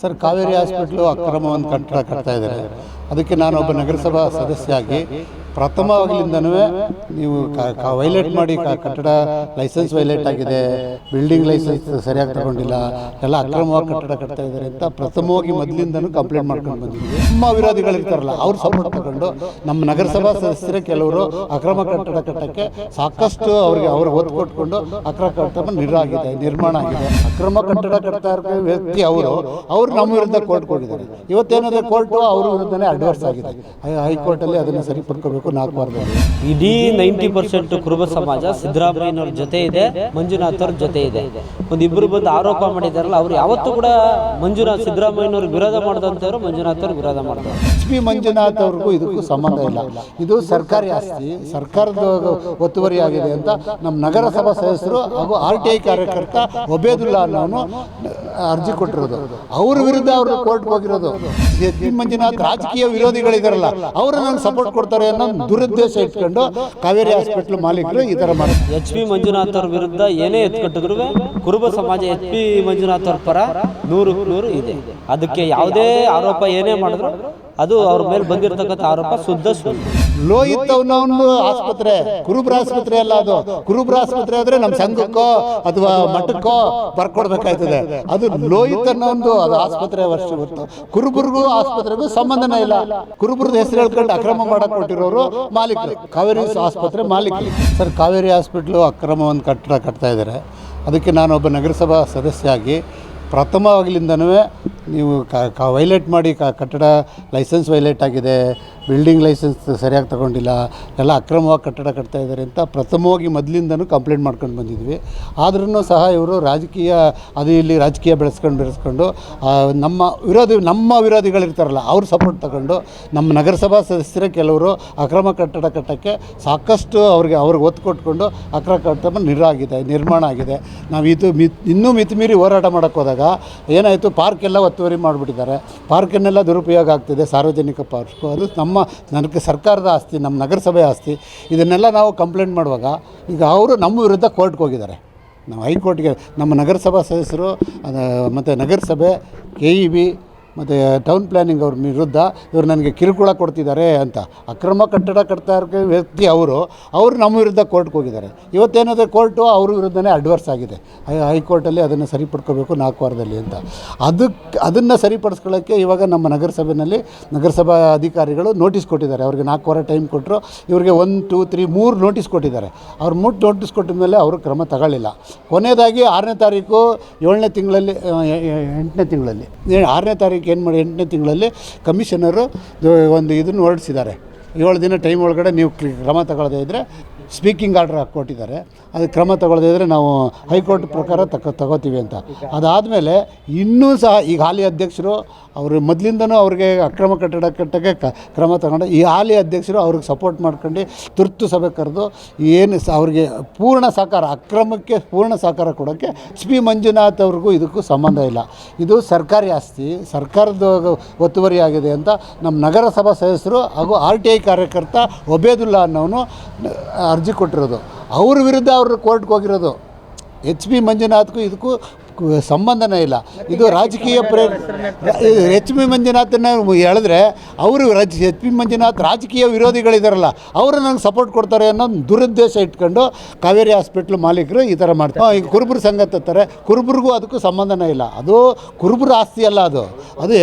Sir Kaveri hospital ಅಕ್ರಮ ಒಂದು ಕಟ್ಟಡ ಕಟ್ತಾ ಇದ್ದಾರೆ. ಅದಕ್ಕೆ ನಾನೊಬ್ಬ ನಗರಸಭಾ ಸದಸ್ಯಾಗಿ ಪ್ರಥಮವಾಗಲಿಂದನೂ ನೀವು ವೈಲೇಟ್ ಮಾಡಿ ಕಟ್ಟಡ ಲೈಸೆನ್ಸ್ ವೈಲೇಟ್ ಆಗಿದೆ ಬಿಲ್ಡಿಂಗ್ ಲೈಸೆನ್ಸ್ ಸರಿಯಾಗಿ ತಗೊಂಡಿಲ್ಲ, ಎಲ್ಲ ಅಕ್ರಮವಾಗಿ ಕಟ್ಟಡ ಕಟ್ತಾ ಇದ್ದಾರೆ ಅಂತ ಪ್ರಥಮವಾಗಿ ಮೊದಲಿಂದನೂ ಕಂಪ್ಲೇಂಟ್ ಮಾಡ್ಕೊಂಡು ಬಂದಿದ್ದೀವಿ. ನಮ್ಮ ವಿರೋಧಿಗಳಿರ್ತಾರಲ್ಲ ಅವ್ರು ಸಪೋರ್ಟ್ ತಗೊಂಡು ನಮ್ಮ ನಗರಸಭಾ ಸದಸ್ಯರೇ ಕೆಲವರು ಅಕ್ರಮ ಕಟ್ಟಡ ಕಟ್ಟಕ್ಕೆ ಸಾಕಷ್ಟು ಅವ್ರಿಗೆ ಅವರು ಒತ್ತು ಕೊಟ್ಕೊಂಡು ಅಕ್ರಮ ಕಟ್ಟಡ ನಿರಾಗಿದೆ ನಿರ್ಮಾಣ ಆಗಿದೆ. ಅಕ್ರಮ ಕಟ್ಟಡ ಕಟ್ತಾ ಇರೋ ವ್ಯಕ್ತಿ ಅವರು, ಅವ್ರು ನಮ್ಮ ವಿರುದ್ಧ ಕೋರ್ಟ್ ಕೊಟ್ಟಿದ್ದಾರೆ. ಇವತ್ತೇನಾದ್ರೆ ಕೋರ್ಟು ಅವ್ರ ವಿರುದ್ಧನೇ ಅಡ್ವರ್ಸ್ ಆಗಿದೆ. ಹೈಕೋರ್ಟಲ್ಲಿ ಅದನ್ನು ಸರಿಪಡ್ಕೋಬೇಕು. ನಾಲ್ಕು ವಾರದಲ್ಲಿ. ಇಡೀ ನೈಂಟಿ ಪರ್ಸೆಂಟ್ ಕುರುಬ ಸಮಾಜ ಸಿದ್ದರಾಮಯ್ಯನವ್ರ ಜೊತೆ ಇದೆ ಮಂಜುನಾಥ್ ಅವ್ರ ಜೊತೆ ಇದೆ. ಒಂದಿಬ್ರು ಬಂದು ಆರೋಪ ಮಾಡಿದಾರಲ್ಲ ಅವ್ರು ಯಾವತ್ತೂ ಕೂಡ ಮಂಜುನಾಥ್ ಸಿದ್ದರಾಮಯ್ಯನವ್ರ ವಿರೋಧ ಮಾಡಿದಂಥವ್ರು ಮಂಜುನಾಥ್ ಅವ್ರ ವಿರೋಧ ಮಾಡಿದ್ರು ಎಚ್ ಪಿ ಮಂಜುನಾಥ್ ಅವ್ರಿಗೂ ಇದಕ್ಕೂ ಸಂಬಂಧ ಇಲ್ಲ. ಇದು ಸರ್ಕಾರಿ ಆಸ್ತಿ ಸರ್ಕಾರದ ಒತ್ತುವರಿ ಆಗಿದೆ ಅಂತ ನಮ್ಮ ನಗರಸಭಾ ಸದಸ್ಯರು ಹಾಗೂ ಆರ್ ಟಿ ಐ ಕಾರ್ಯಕರ್ತ ಒಬೇದುಲ್ಲಾ ಅನ್ನೋನು ಅರ್ಜಿ ಕೊಟ್ಟಿರೋದು. ಅವ್ರ ವಿರುದ್ಧ ಅವರು ಕೋರ್ಟ್ ಹೋಗಿರೋದು. ಮಂಜುನಾಥ್ ರಾಜಕೀಯ ವಿರೋಧಿಗಳಿದಾರಲ್ಲ ಅವರು ನಾನು ಸಪೋರ್ಟ್ ಕೊಡ್ತಾರೆ ಅನ್ನೋ ದುರುದ್ದೇಶ ಇಟ್ಕೊಂಡು ಕಾವೇರಿ ಹಾಸ್ಪಿಟ್ಲ್ ಮಾಲೀಕರು ಈ ಥರ ಮಾಡ್ತಾರೆ ಎಚ್ ಪಿ ಮಂಜುನಾಥ್ ಅವ್ರ ವಿರುದ್ಧ ಏನೇ ಎತ್ಕಟ್ಟಿದ್ರು ಕುರುಬ ಸಮಾಜ ಎಚ್ ಪಿ ಮಂಜುನಾಥ್ ಅವ್ರ ಪರ ನೂರು ನೂರು ಇದೆ. ಅದಕ್ಕೆ ಯಾವುದೇ ಆರೋಪ ಏನೇ ಮಾಡಿದ್ರು ಅದು ಅವ್ರ ಮೇಲೆ ಬಂದಿರತಕ್ಕಂಥ ಆರೋಪ ಶುದ್ಧ ಸುಳ್ಳು ಲೋಹಿತ್ ಅನ್ನೋ ಒಂದು ಆಸ್ಪತ್ರೆ ಕುರುಬ್ರ ಆಸ್ಪತ್ರೆ ಅಲ್ಲ ಅದು. ಕುರುಬ್ರ ಆಸ್ಪತ್ರೆ ಆದ್ರೆ ನಮ್ಮ ಸಂಘಕ್ಕೋ ಅಥವಾ ಮಠಕ್ಕೋ ಬರ್ಕೊಡ್ಬೇಕಾಯ್ತದೆ. ಅದು ಲೋಹಿತ್ ಅನ್ನೋ ಒಂದು ಅದು ಆಸ್ಪತ್ರೆ ವರ್ಷ ಬರ್ತು ಕುರುಬರಿಗೂ ಆಸ್ಪತ್ರೆಗೂ ಸಂಬಂಧನೇ ಇಲ್ಲ. ಕುರುಬರದ ಹೆಸರು ಹೇಳ್ಕೊಂಡು ಅಕ್ರಮ ಮಾಡಕ್ ಕೊಟ್ಟಿರೋರು ಮಾಲೀಕರು. ಕಾವೇರಿ ಆಸ್ಪತ್ರೆ ಮಾಲೀಕರು. ಸರ್, ಕಾವೇರಿ ಹಾಸ್ಪಿಟ್ಲು ಅಕ್ರಮ ಒಂದು ಕಟ್ಟಡ ಕಟ್ತಾ ಇದ್ದಾರೆ. ಅದಕ್ಕೆ ನಾನೊಬ್ಬ ನಗರಸಭಾ ಸದಸ್ಯಾಗಿ ಪ್ರಥಮವಾಗಲಿಂದನೂ ನೀವು ಕ ವೈಲೇಟ್ ಮಾಡಿ ಕಟ್ಟಡ ಲೈಸೆನ್ಸ್ ವೈಲೇಟ್ ಆಗಿದೆ ಬಿಲ್ಡಿಂಗ್ ಲೈಸೆನ್ಸ್ ಸರಿಯಾಗಿ ತಗೊಂಡಿಲ್ಲ, ಎಲ್ಲ ಅಕ್ರಮವಾಗಿ ಕಟ್ಟಡ ಕಟ್ತಾ ಇದ್ದಾರೆ ಅಂತ ಪ್ರಥಮವಾಗಿ ಮೊದಲಿಂದನೂ ಕಂಪ್ಲೇಂಟ್ ಮಾಡ್ಕೊಂಡು ಬಂದಿದ್ವಿ. ಆದ್ರೂ ಸಹ ಇವರು ರಾಜಕೀಯ, ಅದು ಇಲ್ಲಿ ರಾಜಕೀಯ ಬೆಳೆಸ್ಕೊಂಡು ಬೆಳೆಸ್ಕೊಂಡು ನಮ್ಮ ವಿರೋಧಿ, ನಮ್ಮ ವಿರೋಧಿಗಳಿರ್ತಾರಲ್ಲ, ಅವ್ರ ಸಪೋರ್ಟ್ ತಗೊಂಡು ನಮ್ಮ ನಗರಸಭಾ ಸದಸ್ಯರೇ ಕೆಲವರು ಅಕ್ರಮ ಕಟ್ಟಡ ಕಟ್ಟಕ್ಕೆ ಸಾಕಷ್ಟು ಅವ್ರಿಗೆ ಅವ್ರಿಗೆ ಒತ್ತು ಕೊಟ್ಕೊಂಡು ಅಕ್ರಮ ಕಟ್ಟಡ ನಿರಾಗಿದೆ ನಿರ್ಮಾಣ ಆಗಿದೆ. ನಾವು ಇದು ಮಿತ್, ಇನ್ನೂ ಮಿತಿಮೀರಿ ಹೋರಾಟ ಮಾಡೋಕ್ಕೆ ಏನಾಯಿತು, ಪಾರ್ಕೆಲ್ಲ ಒತ್ತುವರಿ ಮಾಡಿಬಿಟ್ಟಿದ್ದಾರೆ. ಪಾರ್ಕನ್ನೆಲ್ಲ ದುರುಪಯೋಗ ಆಗ್ತಿದೆ, ಸಾರ್ವಜನಿಕ ಪಾರ್ಕು. ಅದು ನಮ್ಮ, ನನಗೆ ಸರ್ಕಾರದ ಆಸ್ತಿ, ನಮ್ಮ ನಗರಸಭೆ ಆಸ್ತಿ. ಇದನ್ನೆಲ್ಲ ನಾವು ಕಂಪ್ಲೇಂಟ್ ಮಾಡುವಾಗ ಈಗ ಅವರು ನಮ್ಮ ವಿರುದ್ಧ ಕೋರ್ಟ್ಗೆ ಹೋಗಿದ್ದಾರೆ. ನಾವು ಹೈಕೋರ್ಟ್ಗೆ, ನಮ್ಮ ನಗರಸಭಾ ಸದಸ್ಯರು ಮತ್ತು ನಗರಸಭೆ, ಕೆ ಇ ಬಿ ಮತ್ತು ಟೌನ್ ಪ್ಲ್ಯಾನಿಂಗ್ ಅವ್ರ ವಿರುದ್ಧ ಇವರು ನನಗೆ ಕಿರುಕುಳ ಕೊಡ್ತಿದ್ದಾರೆ ಅಂತ. ಅಕ್ರಮ ಕಟ್ಟಡ ಕಟ್ತಾ ಇರೋ ವ್ಯಕ್ತಿ ಅವರು ಅವರು ನಮ್ಮ ವಿರುದ್ಧ ಕೋರ್ಟ್ಗೆ ಹೋಗಿದ್ದಾರೆ. ಇವತ್ತೇನಾದರೆ ಕೋರ್ಟು ಅವ್ರ ವಿರುದ್ಧನೇ ಅಡ್ವರ್ಸ್ ಆಗಿದೆ. ಹೈಕೋರ್ಟಲ್ಲಿ ಅದನ್ನು ಸರಿಪಡ್ಕೋಬೇಕು ನಾಲ್ಕು ವಾರದಲ್ಲಿ ಅಂತ. ಅದಕ್ಕೆ ಅದನ್ನು ಸರಿಪಡಿಸ್ಕೊಳ್ಳೋಕ್ಕೆ ಇವಾಗ ನಮ್ಮ ನಗರಸಭೆಯಲ್ಲಿ ನಗರಸಭಾ ಅಧಿಕಾರಿಗಳು ನೋಟಿಸ್ ಕೊಟ್ಟಿದ್ದಾರೆ. ಅವ್ರಿಗೆ ನಾಲ್ಕು ವಾರ ಟೈಮ್ ಕೊಟ್ಟರು ಇವರಿಗೆ ಒನ್ ಟೂ ತ್ರೀ ಮೂರು ನೋಟಿಸ್ ಕೊಟ್ಟಿದ್ದಾರೆ. ಅವ್ರು ಮೂರು ನೋಟಿಸ್ ಕೊಟ್ಟಿದ ಮೇಲೆ ಅವರು ಕ್ರಮ ತಗೊಳ್ಳಿಲ್ಲ. ಕೊನೆಯದಾಗಿ ಆರನೇ ತಾರೀಕು ಏಳನೇ ತಿಂಗಳಲ್ಲಿ ಎಂಟನೇ ತಿಂಗಳಲ್ಲಿ ಆರನೇ ತಾರೀಕು ಏನು ಮಾಡಿ ಎಂಟನೇ ತಿಂಗಳಲ್ಲಿ ಕಮಿಷನರು ಒಂದು ಇದನ್ನು ಹೊರಡಿಸಿದ್ದಾರೆ. ಏಳು ದಿನ ಟೈಮ್ ಒಳಗಡೆ ನೀವು ಕ್ರಿ- ಕ್ರಮ ತಗೊಳ್ಳದೇ ಇದ್ದರೆ ಸ್ಪೀಕಿಂಗ್ ಆರ್ಡರ್ ಕೊಟ್ಟಿದ್ದಾರೆ. ಅದು ಕ್ರಮ ತಗೊಳ್ಳದೇ ಇದ್ದರೆ ನಾವು ಹೈಕೋರ್ಟ್ ಪ್ರಕಾರ ತಗೋ ತಗೋತೀವಿ ಅಂತ. ಅದಾದಮೇಲೆ ಇನ್ನೂ ಸಹ ಈಗ ಹಾಲಿ ಅಧ್ಯಕ್ಷರು ಅವರು ಮೊದಲಿಂದನೂ ಅವ್ರಿಗೆ ಅಕ್ರಮ ಕಟ್ಟಡ ಕಟ್ಟಕ್ಕೆ ಕ್ರಮ ತಗೊಂಡು ಈ ಹಾಲಿ ಅಧ್ಯಕ್ಷರು ಅವ್ರಿಗೆ ಸಪೋರ್ಟ್ ಮಾಡ್ಕೊಂಡು ತುರ್ತು ಸಭೆ ಕರೆದು ಏನು ಸ, ಅವ್ರಿಗೆ ಪೂರ್ಣ ಸಹಕಾರ, ಅಕ್ರಮಕ್ಕೆ ಪೂರ್ಣ ಸಹಕಾರ ಕೊಡೋಕ್ಕೆ ಎಸ್ ಪಿ ಮಂಜುನಾಥ್ ಅವ್ರಿಗೂ ಇದಕ್ಕೂ ಸಂಬಂಧ ಇಲ್ಲ. ಇದು ಸರ್ಕಾರಿ ಆಸ್ತಿ, ಸರ್ಕಾರದ ಒತ್ತುವರಿ ಆಗಿದೆ ಅಂತ ನಮ್ಮ ನಗರಸಭಾ ಸದಸ್ಯರು ಹಾಗೂ ಆರ್ ಟಿ ಐ ಕಾರ್ಯಕರ್ತ ಒಬೇದುಲ್ಲಾ ಅನ್ನೋನು ಅರ್ಜಿ ಕೊಟ್ಟಿರೋದು. ಅವ್ರ ವಿರುದ್ಧ ಅವರು ಕೋರ್ಟ್ಗೆ ಹೋಗಿರೋದು. ಎಚ್ ಪಿ ಮಂಜುನಾಥ್ಗೂ ಇದಕ್ಕೂ ಸಂಬಂಧನೇ ಇಲ್ಲ. ಇದು ರಾಜಕೀಯ ಪ್ರೇ ಎಚ್ ಪಿ ಮಂಜುನಾಥನ್ನ ಹೇಳಿದ್ರೆ ಅವರು ರಾಜ್ ಎಚ್ ಪಿ ಮಂಜುನಾಥ್ ರಾಜಕೀಯ ವಿರೋಧಿಗಳಿದಾರಲ್ಲ ಅವರು ನಂಗೆ ಸಪೋರ್ಟ್ ಕೊಡ್ತಾರೆ ಅನ್ನೋ ದುರುದ್ದೇಶ ಇಟ್ಕೊಂಡು ಕಾವೇರಿ ಹಾಸ್ಪಿಟ್ಲ್ ಮಾಲೀಕರು ಈ ಥರ ಮಾಡ್ತಾರೆ ಈಗ ಕುರುಬರು ಸಂಘ ತತ್ತಾರೆ ಕುರುಬರಿಗೂ ಅದಕ್ಕೂ ಸಂಬಂಧನೇ ಇಲ್ಲ. ಅದು ಕುರುಬರ ಆಸ್ತಿ ಅಲ್ಲ ಅದು. ಅದು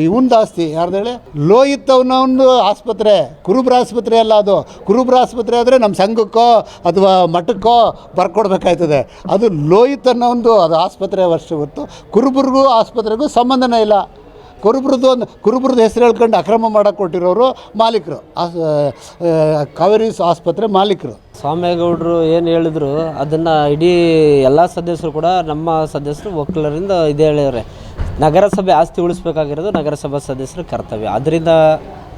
ಇವಂದು ಆಸ್ತಿ. ಯಾರ್ದು ಹೇಳಿ? ಲೋಹಿತ್ ಒಂದು ಆಸ್ಪತ್ರೆ. ಕುರುಬ್ರ ಆಸ್ಪತ್ರೆ ಅಲ್ಲ ಅದು. ಕುರುಬ್ರ ಆಸ್ಪತ್ರೆ ಆದರೆ ನಮ್ಮ ಸಂಘಕ್ಕೋ ಅಥವಾ ಮಠಕ್ಕೋ ಬರ್ಕೊಡ್ಬೇಕಾಯ್ತದೆ. ಅದು ಲೋಹಿತ್ ಅನ್ನೋ ಒಂದು ಅದು ಆಸ್ಪತ್ರೆ ವರ್ಷ ಹೊತ್ತು ಕುರುಬರಿಗೂ ಆಸ್ಪತ್ರೆಗೂ ಸಂಬಂಧನೇ ಇಲ್ಲ. ಕುರುಬ್ರದ್ದು ಒಂದು, ಕುರುಬುರ್ದ ಹೆಸರು ಹೇಳ್ಕೊಂಡು ಅಕ್ರಮ ಮಾಡಕ್ಕೆ ಕೊಟ್ಟಿರೋರು ಮಾಲೀಕರು. ಕಾವೇರಿ ಆಸ್ಪತ್ರೆ ಮಾಲೀಕರು. ಸ್ವಾಮೇಗೌಡರು ಏನು ಹೇಳಿದ್ರು, ಅದನ್ನು ಇಡೀ ಎಲ್ಲ ಸದಸ್ಯರು ಕೂಡ ನಮ್ಮ ಸದಸ್ಯರು ಒಕ್ಕಲರಿಂದ ಇದೇ ಹೇಳಿದ್ದಾರೆ. ನಗರಸಭೆ ಆಸ್ತಿ ಉಳಿಸ್ಬೇಕಾಗಿರೋದು ನಗರಸಭಾ ಸದಸ್ಯರ ಕರ್ತವ್ಯ. ಅದರಿಂದ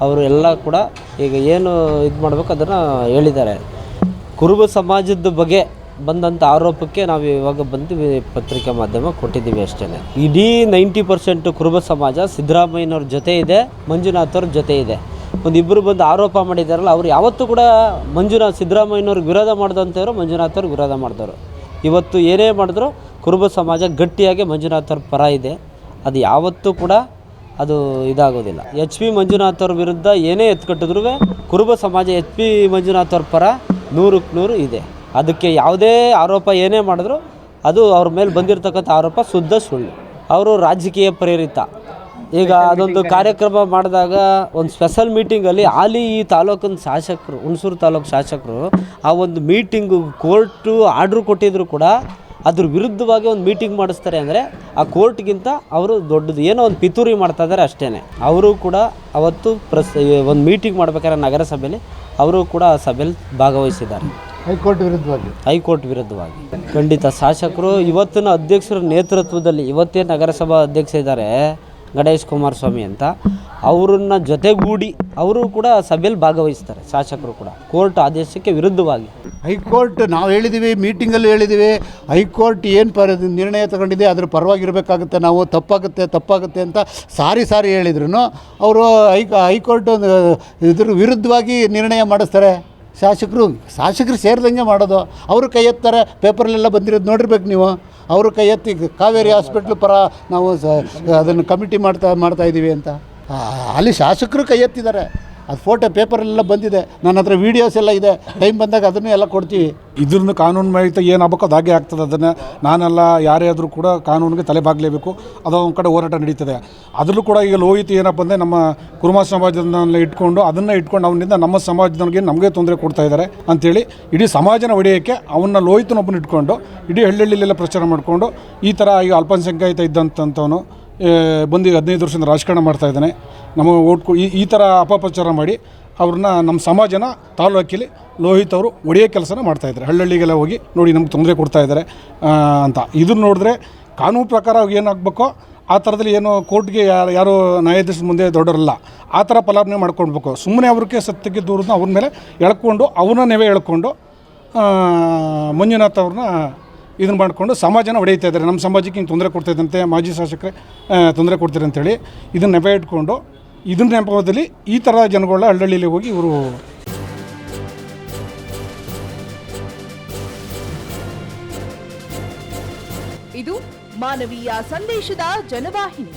ಅವರು ಎಲ್ಲ ಕೂಡ ಈಗ ಏನು ಇದು ಮಾಡಬೇಕು ಅದನ್ನು ಹೇಳಿದ್ದಾರೆ. ಕುರುಬ ಸಮಾಜದ ಬಗ್ಗೆ ಬಂದಂಥ ಆರೋಪಕ್ಕೆ ನಾವು ಇವಾಗ ಬಂದು ಪತ್ರಿಕಾ ಮಾಧ್ಯಮ ಕೊಟ್ಟಿದ್ದೀವಿ ಅಷ್ಟೇ ಇಡೀ ನೈಂಟಿ ಪರ್ಸೆಂಟ್ ಕುರುಬ ಸಮಾಜ ಸಿದ್ದರಾಮಯ್ಯನವ್ರ ಜೊತೆ ಇದೆ ಮಂಜುನಾಥ್ ಅವ್ರ ಜೊತೆ ಇದೆ. ಒಂದಿಬ್ಬರು ಬಂದು ಆರೋಪ ಮಾಡಿದಾರಲ್ಲ, ಅವ್ರು ಯಾವತ್ತೂ ಕೂಡ ಮಂಜುನಾಥ್ ಸಿದ್ದರಾಮಯ್ಯನವ್ರಿಗೆ ವಿರೋಧ ಮಾಡಿದಂಥವ್ರು ಮಂಜುನಾಥ್ ಅವ್ರಿಗೆ ವಿರೋಧ ಮಾಡಿದವರು. ಇವತ್ತು ಏನೇ ಮಾಡಿದ್ರು ಕುರುಬ ಸಮಾಜ ಗಟ್ಟಿಯಾಗಿ ಮಂಜುನಾಥ್ ಅವ್ರ ಪರ ಇದೆ. ಅದು ಯಾವತ್ತೂ ಕೂಡ ಅದು ಇದಾಗೋದಿಲ್ಲ. ಎಚ್ ಪಿ ಮಂಜುನಾಥ್ ಅವ್ರ ವಿರುದ್ಧ ಏನೇ ಎತ್ಕಟ್ಟಿದ್ರು ಕುರುಬ ಸಮಾಜ ಎಚ್ ಪಿ ಮಂಜುನಾಥ್ ಅವ್ರ ಪರ ನೂರಕ್ಕೆ ನೂರು ಇದೆ. ಅದಕ್ಕೆ ಯಾವುದೇ ಆರೋಪ ಏನೇ ಮಾಡಿದ್ರು ಅದು ಅವ್ರ ಮೇಲೆ ಬಂದಿರತಕ್ಕಂಥ ಆರೋಪ ಶುದ್ಧ ಸುಳ್ಳು. ಅವರು ರಾಜಕೀಯ ಪ್ರೇರಿತ. ಈಗ ಅದೊಂದು ಕಾರ್ಯಕ್ರಮ ಮಾಡಿದಾಗ ಒಂದು ಸ್ಪೆಷಲ್ ಮೀಟಿಂಗಲ್ಲಿ ಆಲಿ ಈ ತಾಲೂಕಿನ ಶಾಸಕರು ಹುಣಸೂರು ತಾಲೂಕು ಶಾಸಕರು ಆ ಒಂದು ಮೀಟಿಂಗು ಕೋರ್ಟು ಆರ್ಡ್ರ್ ಕೊಟ್ಟಿದ್ರು ಕೂಡ ಅದ್ರ ವಿರುದ್ಧವಾಗಿ ಒಂದು ಮೀಟಿಂಗ್ ಮಾಡಿಸ್ತಾರೆ ಅಂದರೆ ಆ ಕೋರ್ಟ್ಗಿಂತ ಅವರು ದೊಡ್ಡದು. ಏನೋ ಒಂದು ಪಿತೂರಿ ಮಾಡ್ತಾ ಇದ್ದಾರೆ ಅಷ್ಟೇ ಅವರು ಕೂಡ ಅವತ್ತು ಪ್ರಸ್ ಒಂದು ಮೀಟಿಂಗ್ ಮಾಡ್ಬೇಕಾದ್ರೆ ನಗರಸಭೆಯಲ್ಲಿ ಅವರು ಕೂಡ ಆ ಸಭೆಯಲ್ಲಿ ಭಾಗವಹಿಸಿದ್ದಾರೆ. ಹೈಕೋರ್ಟ್ ವಿರುದ್ಧವಾಗಿ. ಹೈಕೋರ್ಟ್ ವಿರುದ್ಧವಾಗಿ. ಖಂಡಿತ ಶಾಸಕರು ಇವತ್ತಿನ ಅಧ್ಯಕ್ಷರ ನೇತೃತ್ವದಲ್ಲಿ ಇವತ್ತೇ ನಗರಸಭಾ ಅಧ್ಯಕ್ಷ ಇದ್ದಾರೆ ಗಣೇಶ್ ಕುಮಾರಸ್ವಾಮಿ ಅಂತ. ಅವರನ್ನ ಜೊತೆಗೂಡಿ ಅವರು ಕೂಡ ಸಭೆಯಲ್ಲಿ ಭಾಗವಹಿಸ್ತಾರೆ ಶಾಸಕರು ಕೂಡ. ಕೋರ್ಟ್ ಆದೇಶಕ್ಕೆ ವಿರುದ್ಧವಾಗಿ. ಹೈಕೋರ್ಟ್ ನಾವು ಹೇಳಿದ್ದೀವಿ ಮೀಟಿಂಗಲ್ಲಿ ಹೇಳಿದ್ದೀವಿ ಹೈಕೋರ್ಟ್ ಏನು ಪರ ನಿರ್ಣಯ ತಗೊಂಡಿದೆ ಅದ್ರ ಪರವಾಗಿರಬೇಕಾಗುತ್ತೆ ನಾವು ತಪ್ಪಾಗುತ್ತೆ ತಪ್ಪಾಗುತ್ತೆ ಅಂತ ಸಾರಿ ಸಾರಿ ಹೇಳಿದ್ರು ಅವರು ಹೈ ಹೈಕೋರ್ಟ್ ಒಂದು ಇದ್ರ ವಿರುದ್ಧವಾಗಿ ನಿರ್ಣಯ ಮಾಡಿಸ್ತಾರೆ. ಶಾಸಕರು ಶಾಸಕರು ಸೇರಿದಂಗೆ ಮಾಡೋದು. ಅವರು ಕೈ ಎತ್ತಾರೆ, ಪೇಪರ್ಲೆಲ್ಲ ಬಂದಿರೋದು ನೋಡಿರ್ಬೇಕು ನೀವು. ಅವರು ಕೈ ಎತ್ತಿ ಕಾವೇರಿ ಹಾಸ್ಪಿಟ್ಲ್ ಪರ ನಾವು ಅದನ್ನು ಕಮಿಟಿ ಮಾಡ್ತಾ ಮಾಡ್ತಾ ಇದ್ದೀವಿ ಅಂತ. ಅಲ್ಲಿ ಶಾಸಕರು ಕೈ ಎತ್ತಿದ್ದಾರೆ. ಅದು ಫೋಟೋ ಪೇಪರೆಲ್ಲ ಬಂದಿದೆ. ನನ್ನ ಹತ್ರ ವೀಡಿಯೋಸ್ ಎಲ್ಲ ಇದೆ. ಟೈಮ್ ಬಂದಾಗ ಅದನ್ನು ಎಲ್ಲ ಕೊಡ್ತೀವಿ. ಇದ್ರಿಂದ ಕಾನೂನು ಮಾಹಿತಿ ಏನು ಆಗ್ಬೇಕು ಅದು ಹಾಗೆ ಆಗ್ತದೆ ಅದನ್ನು. ನಾನೆಲ್ಲ ಯಾರೇ ಆದರೂ ಕೂಡ ಕಾನೂನಿಗೆ ತಲೆ ಬಾಗಲೇಬೇಕು. ಅದು ಒಂದು ಕಡೆ ಹೋರಾಟ ನಡೀತದೆ. ಅದರಲ್ಲೂ ಕೂಡ ಈಗ ಲೋಹಿತ ಏನಪ್ಪ ಅಂದರೆ ನಮ್ಮ ಕುರುಮ ಸಮಾಜದನ್ನೆಲ್ಲ ಇಟ್ಕೊಂಡು ಅದನ್ನು ಇಟ್ಕೊಂಡು ಅವನಿಂದ ನಮ್ಮ ಸಮಾಜದವ್ರಿಗೆ ನಮಗೆ ತೊಂದರೆ ಕೊಡ್ತಾ ಇದ್ದಾರೆ ಅಂಥೇಳಿ ಇಡೀ ಸಮಾಜನ ಒಡೆಯೋಕ್ಕೆ ಅವನ್ನ ಲೋಹಿತನೊಬ್ಬನ ಇಟ್ಕೊಂಡು ಇಡೀ ಹಳ್ಳಿಹಳ್ಳಿಲೆಲ್ಲ ಪ್ರಚಾರ ಮಾಡಿಕೊಂಡು ಈ ಥರ ಈಗ ಅಲ್ಪಸಂಖ್ಯಾತ ಇದ್ದಂಥವನು ಬಂದು ಹದಿನೈದು ವರ್ಷದಿಂದ ರಾಜಕಾರಣ ಮಾಡ್ತಾ ಇದ್ದಾನೆ. ನಮ್ಮ ಓಟ್ಕು ಈ ಈ ಥರ ಅಪಪ್ರಚಾರ ಮಾಡಿ ಅವ್ರನ್ನ ನಮ್ಮ ಸಮಾಜನ ತಾಲೂಕಲ್ಲಿ ಲೋಹಿತ್ ಅವರು ಒಡೆಯೋ ಕೆಲಸನ ಮಾಡ್ತಾಯಿದ್ದಾರೆ ಹಳ್ಳಿಗೆಲ್ಲ ಹೋಗಿ ನೋಡಿ ನಮ್ಗೆ ತೊಂದರೆ ಕೊಡ್ತಾ ಇದ್ದಾರೆ ಅಂತ. ಇದನ್ನ ನೋಡಿದ್ರೆ ಕಾನೂನು ಪ್ರಕಾರ ಏನಾಗಬೇಕೋ ಆ ಥರದಲ್ಲಿ ಏನು ಕೋರ್ಟ್ಗೆ ಯಾರು ಯಾರು ನ್ಯಾಯಾಧೀಶ ಮುಂದೆ ದೊಡ್ಡರಲ್ಲ ಆ ಥರ ಫಲಾಪನೆ ಮಾಡ್ಕೊಳ್ಬೇಕು ಸುಮ್ಮನೆ ಅವ್ರಿಗೆ ಸತ್ಯಕ್ಕೆ ದೂರನ್ನ ಅವ್ರ ಮೇಲೆ ಎಳ್ಕೊಂಡು ಅವ್ರನ್ನ ನೆವೆ ಎಳ್ಕೊಂಡು ಮಂಜುನಾಥ್ ಅವ್ರನ್ನ ಇದನ್ನು ಮಾಡಿಕೊಂಡು ಸಮಾಜನ ಹೊಡೆಯುತ್ತಾ ಇದ್ದಾರೆ. ನಮ್ಮ ಸಮಾಜಕ್ಕೆ ಹಿಂಗೆ ತೊಂದರೆ ಕೊಡ್ತಾಯಿದ್ದಂತೆ ಮಾಜಿ ಶಾಸಕರೇ ತೊಂದರೆ ಕೊಡ್ತಾರೆ ಅಂತೇಳಿ ಇದನ್ನ ನೆಪ ಇಟ್ಕೊಂಡು ಇದನ್ನ ನೆಪದಲ್ಲಿ ಈ ಥರ ಜನಗಳ ಹಳ್ಳಿಯಲ್ಲಿ ಹೋಗಿ ಇವರು ಇದು ಮಾನವೀಯ ಸಂದೇಶದ ಜನವಾಹಿನಿ.